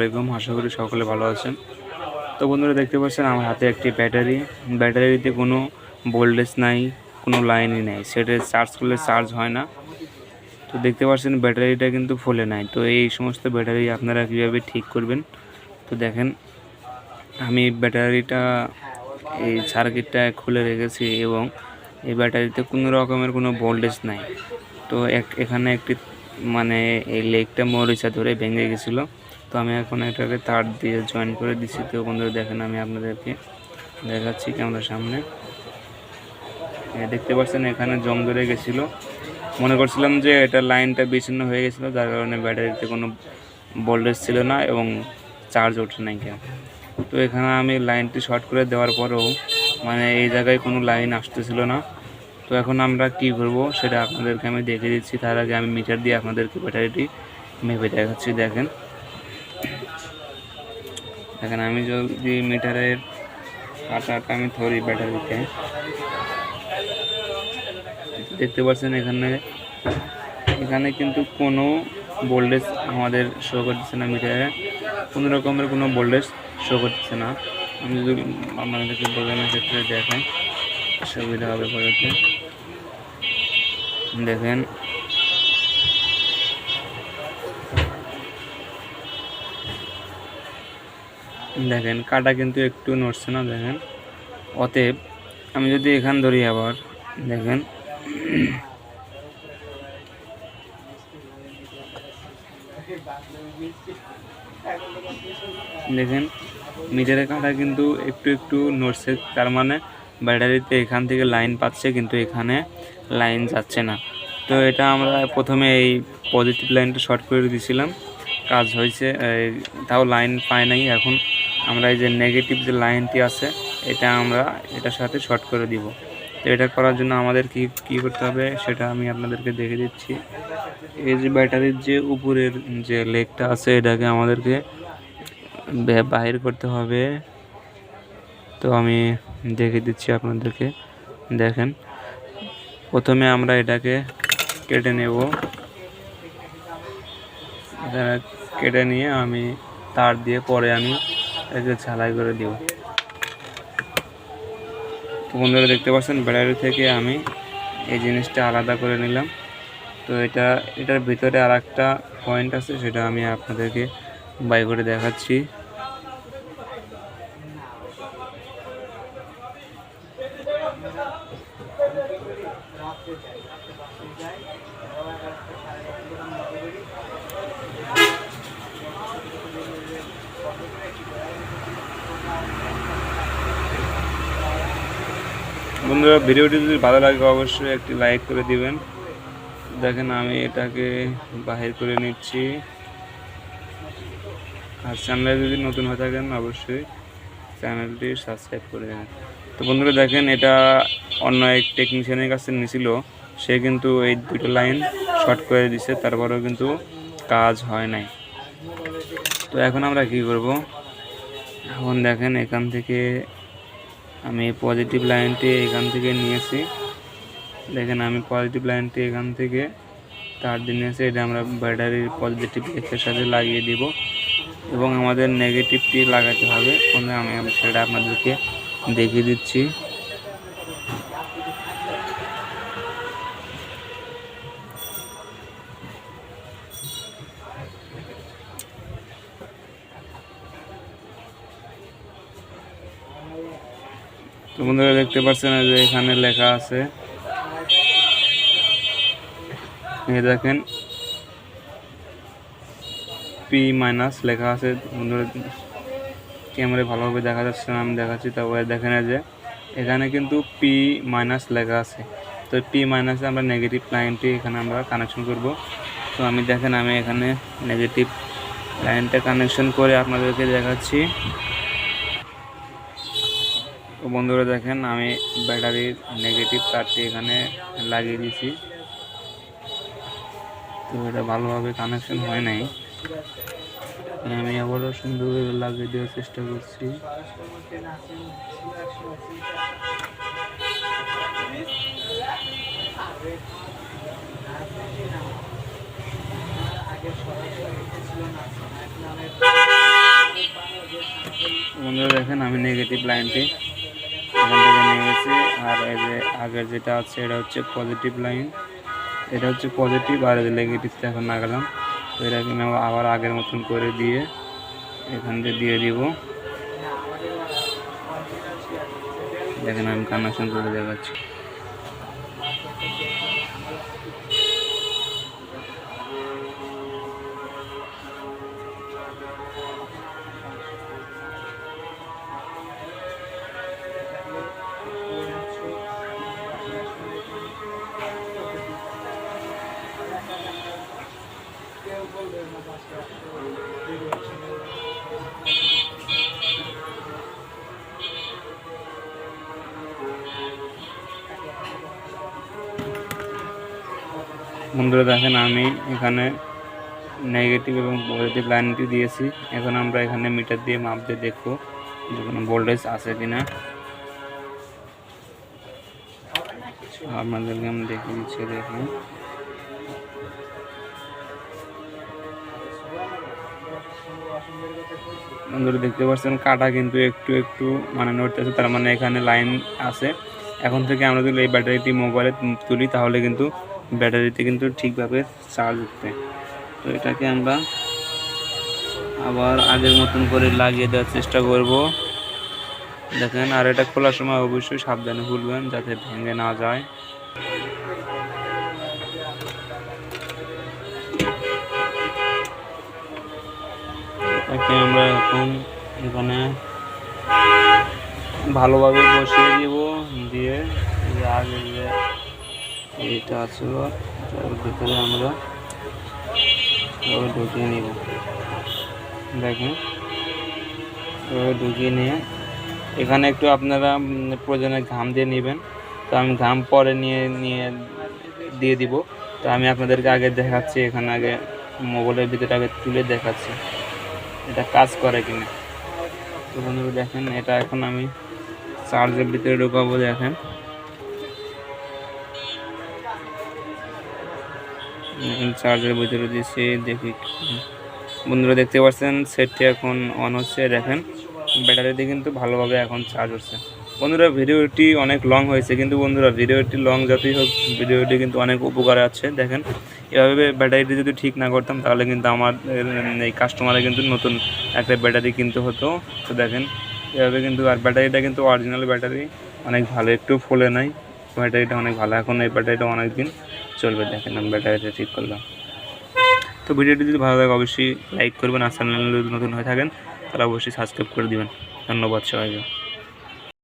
আলাইকুম, আশা করি সকলে ভালো আছেন। তো বন্ধুরা, দেখতে পাচ্ছেন আমার হাতে একটি ব্যাটারি। ব্যাটারিতে কোনো ভোল্টেজ নাই, কোনো লাইনই নাই। সেটা চার্জ করলে চার্জ হয় না। তো দেখতে পাচ্ছেন ব্যাটারিটা কিন্তু ফুলে নাই। তো এই সমস্ত ব্যাটারি আপনারা কীভাবে ঠিক করবেন? তো দেখেন, আমি ব্যাটারিটা, এই সার্কিটটা খুলে রেখেছি এবং এই ব্যাটারিতে কোনো রকমের কোনো ভোল্টেজ নাই। তো এক, এখানে একটি মানে এই লেগটা মরিচা ধরে ভেঙে গেছিল। তো আমি এখন এটাকে তার দিয়ে জয়েন করে দিচ্ছি। তো বন্ধুরা দেখেন আমি আপনাদেরকে দেখাচ্ছি ক্যামেরার সামনে। দেখতে পাচ্ছেন এখানে জং ধরে গেছিল। মনে করছিলাম যে এটা লাইনটা বিচ্ছিন্ন হয়ে গেছিল, যার কারণে ব্যাটারিতে কোনো ভোল্টেজ ছিল না এবং চার্জ ওঠে নাই কেন। তো এখানে আমি লাইনটি শর্ট করে দেওয়ার পরেও মানে এই জায়গায় কোনো লাইন আসতেছিল না। তো এখন আমরা কি করব সেটা আপনাদেরকে আমি দেখে দিচ্ছি। তার আগে আমি মিটার দিয়ে আপনাদেরকে ব্যাটারিটি মেপে দেখাচ্ছি, দেখেন। দেখেন আমি যদি মিটারের কাটাটা আমি ধরি ব্যাটারিতে দেখতে পাচ্ছেন এখানে এখানে কিন্তু কোনো ভোল্টেজ আমাদের শো করতেছে না মিটারে, কোনো রকমের কোনো ভোল্টেজ শো করতেছে না। আমি যদি আপনাদেরকে বোঝানোর ক্ষেত্রে দেখাই সুবিধা হবে পড়াতে দেখেন দেখেন, কাটা কিন্তু একটু নড়ছে না, দেখেন। অতএব আমি যদি এখান ধরি আবার, দেখেন। দেখেন মিটারের কাঁটা কিন্তু একটু একটু নড়ছে, তার মানে ব্যাটারিতে এখান থেকে লাইন পাচ্ছে, কিন্তু এখানে লাইন যাচ্ছে না। তো এটা আমরা প্রথমে এই পজিটিভ লাইনটা শর্ট করে দিয়েছিলাম কাজ হয়েছে তাও লাইন পায় নাই, এখন আমরা এই যে নেগেটিভ যে লাইনটি আছে, এটা আমরা এটার সাথে শর্ট করে দিব। তো এটা করার জন্য আমাদের কি কি করতে হবে সেটা আমি আপনাদেরকে দেখে দিচ্ছি। এই যে ব্যাটারির যে উপরের যে লেগটা আছে, এটাকে আমাদেরকে বাহির করতে হবে। তো আমি দেখে দিচ্ছি আপনাদেরকে। দেখেন, প্রথমে আমরা এটাকে কেটে নেব। কেটে নিয়ে আমি তার দিয়ে পরে আমি এটাকে ঝালাই করে দিব তো বন্ধুরা দেখতে পাচ্ছেন, ব্যাটারি থেকে আমি এই জিনিসটা আলাদা করে নিলাম। তো এটা, এটার ভিতরে আর একটা পয়েন্ট আছে, সেটা আমি আপনাদেরকে বাই করে দেখাচ্ছি। বন্ধুরা, ভিডিওটি যদি ভালো লাগে অবশ্যই একটি লাইক করে দিবেন। দেখেন আমি এটাকে বাহির করে নিচ্ছি। আর চ্যানেলে যদি নতুন হয়ে থাকেন, অবশ্যই চ্যানেলটি সাবস্ক্রাইব করে দেবেন। তো বন্ধুরা, দেখেন এটা অন্য এক টেকনিশিয়ানের কাছে নিয়েছিল সে কিন্তু এই দুটো লাইন শর্ট করে দিছে, তারপরেও কিন্তু কাজ হয় নাই। তো এখন আমরা কি করব? এখন দেখেন এখান থেকে আমি পজিটিভ লাইনটি এখান থেকে নিয়েছি। দেখেন আমি পজিটিভ লাইনটি এখান থেকে তার দিয়ে নিয়েছি এটা আমরা ব্যাটারির পজিটিভ এক্সের সাথে লাগিয়ে দিব এবং আমাদের নেগেটিভটি লাগাতে হবে। আমি সেটা আপনাদেরকে দেখিয়ে দিচ্ছি। তো বন্ধুরা দেখতে পাচ্ছেন যে এখানে লেখা আছে। দেখেন পি মাইনাস লেখা আছে। বন্ধুরা ক্যামেরায় ভালোভাবে দেখা যাচ্ছে না, আমি দেখাচ্ছি। তারপরে দেখেন যে, এখানে কিন্তু পি মাইনাস লেখা আছে। তো পি মাইনাসে আমরা নেগেটিভ লাইনটি এখানে আমরা কানেকশন করব। তো আমি দেখেন, আমি এখানে নেগেটিভ লাইনটা কানেকশন করে আপনাদেরকে দেখাচ্ছি। বন্ধুরা দেখেন, আমি ব্যাটারির নেগেটিভ তারটি এখানে লাগিয়ে দিয়েছি। তো এটা ভালোভাবে কানেকশন হয় নাই। আমি আবারও সুন্দরভাবে লাগিয়ে দেওয়ার চেষ্টা করছি। বন্ধুরা দেখেন, আমি নেগেটিভ লাইনটি এখান থেকে আর এই যে আগের যেটা আছে, এটা হচ্ছে পজিটিভ লাইন এটা হচ্ছে পজিটিভ আর নেগেটিভটা এখন লাগালাম। তো এটাকে আবার আগের মতন করে দিয়ে এখান থেকে দিয়ে দিব। দেখেন আমি কানেকশন করে দেখাচ্ছি। বন্ধুরা দেখেন, আমি এখানে নেগেটিভ এবং পজিটিভ লাইনটি দিয়েছি। এখন আমরা এখানে মিটার দিয়ে মাপ দিয়ে দেখব যে কোনো ভোল্টেজ আছে কিনা। আপনাদেরকে আমি দেখিয়ে দিচ্ছি, দেখুন। বন্ধুরা দেখতে পাচ্ছেন, কাটা কিন্তু একটু একটু মানে নড়তেছে, তার মানে এখানে লাইন আছে। এখন থেকে আমরা যদি এই ব্যাটারিটি মোবাইলে তুলি, তাহলে কিন্তু ব্যাটারিতে কিন্তু ঠিকভাবে চার্জ উঠবে। তো এটাকে আমরা আবার আগের মতন করে লাগিয়ে দেওয়ার চেষ্টা করব। দেখেন, আর এটা খোলার সময় অবশ্যই সাবধানে খুলবেন যাতে ভেঙে না যায়। এটাকে আমরা এখন এখানে ভালোভাবে বসিয়ে দিব, দিয়ে আগে এইটা এটার ভিতরে আমরা ঢুকিয়ে নিব। দেখেন ঢুকিয়ে নিয়ে, এখানে একটু আপনারা প্রয়োজনে ঘাম দিয়ে নেবেন। তো আমি ঘাম পরে নিয়ে নিয়ে দিয়ে দিব। তো আমি আপনাদেরকে আগে দেখাচ্ছি, এখানে আগে মোবাইলের ভিতরে আগে তুলে দেখাচ্ছি, এটা কাজ করে কিনা। তো বন্ধুরা দেখেন, এটা এখন আমি চার্জের ভিতরে ঢোকাবো, দেখেন। চার্জের ভিতরে দিয়েছি দেখি। বন্ধুরা দেখতে পাচ্ছেন সেটটি এখন অন হচ্ছে, দেখেন। ব্যাটারিতে কিন্তু ভালোভাবে এখন চার্জ হচ্ছে। বন্ধুরা ভিডিওটি অনেক লং হয়েছে, কিন্তু বন্ধুরা ভিডিওটি লং যতই হোক ভিডিওটি কিন্তু অনেক উপকারে আছে, দেখেন। এভাবে ব্যাটারিটি যদি ঠিক না করতাম, তাহলে কিন্তু আমার এই কাস্টমারে কিন্তু নতুন একটা ব্যাটারি কিনতে হতো। তো দেখেন, এভাবে কিন্তু, আর ব্যাটারিটা কিন্তু অরিজিনাল ব্যাটারি অনেক ভালো, একটু ফোলে নাই। ব্যাটারিটা অনেক ভালো, এখন এই ব্যাটারিটা অনেক দিন চলবে, দেখেন আমি ব্যাটারিটা ঠিক করলাম। তো ভিডিওটি যদি ভালো লাগে, অবশ্যই লাইক করবেন, আর চ্যানেল যদি নতুন হয়ে থাকেন তারা অবশ্যই সাবস্ক্রাইব করে দেবেন। ধন্যবাদ সবাইকে।